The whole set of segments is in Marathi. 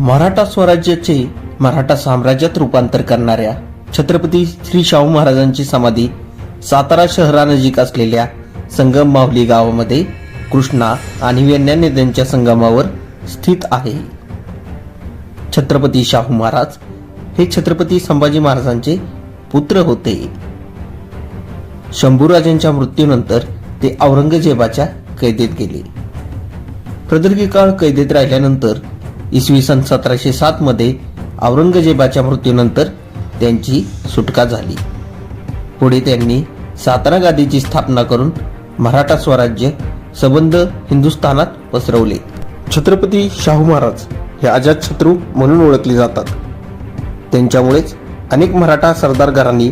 मराठा स्वराज्याचे मराठा साम्राज्यात रूपांतर करणाऱ्या छत्रपती श्री शाहू महाराजांची समाधी सातारा शहरानजीक असलेल्या संगम माहुली गावामध्ये कृष्णा आणि व्यन्या नद्यांच्या संगमावर स्थित आहे. छत्रपती शाहू महाराज हे छत्रपती संभाजी महाराजांचे पुत्र होते. शंभूराजांच्या मृत्यूनंतर ते औरंगजेबाच्या कैदेत गेले. प्रदीर्घ काळ कैदेत राहिल्यानंतर इसवी सन सतराशे सातमध्ये औरंगजेबाच्या मृत्यूनंतर त्यांची सुटका झाली. पुढे त्यांनी सातारा गादीची स्थापना करून मराठा स्वराज्य सबंध हिंदुस्थानात पसरवले. छत्रपती शाहू महाराज हे अजातशत्रू म्हणून ओळखले जातात. त्यांच्यामुळेच अनेक मराठा सरदार घराणी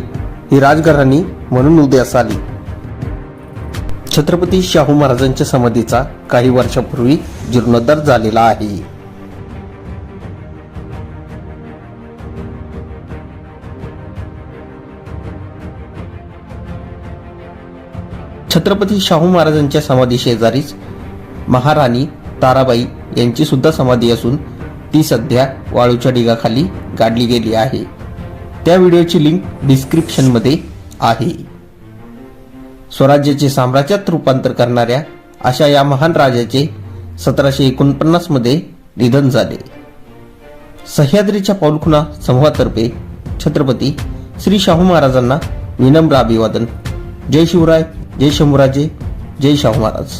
ही राजघराणी म्हणून उदयास आली. छत्रपती शाहू महाराजांच्या समाधीचा काही वर्षापूर्वी जीर्णोद्धार झालेला आहे. छत्रपती शाहू महाराजांच्या समाधी शेजारीच महाराणी ताराबाई यांची सुद्धा समाधी असून ती सध्या वाळूच्या ढिगाखाली गाडली गेली आहे. त्या व्हिडिओची लिंक डिस्क्रिप्शनमध्ये आहे. स्वराज्याचे साम्राज्यात रूपांतर करणाऱ्या अशा या महान राजाचे सतराशे एकोणपन्नासमध्ये निधन झाले. सह्याद्रीच्या पाऊलखुणा समूहातर्फे छत्रपती श्री शाहू महाराजांना विनम्र अभिवादन. जय शिवराय. जय शंभूराजे जय शाहू महाराज.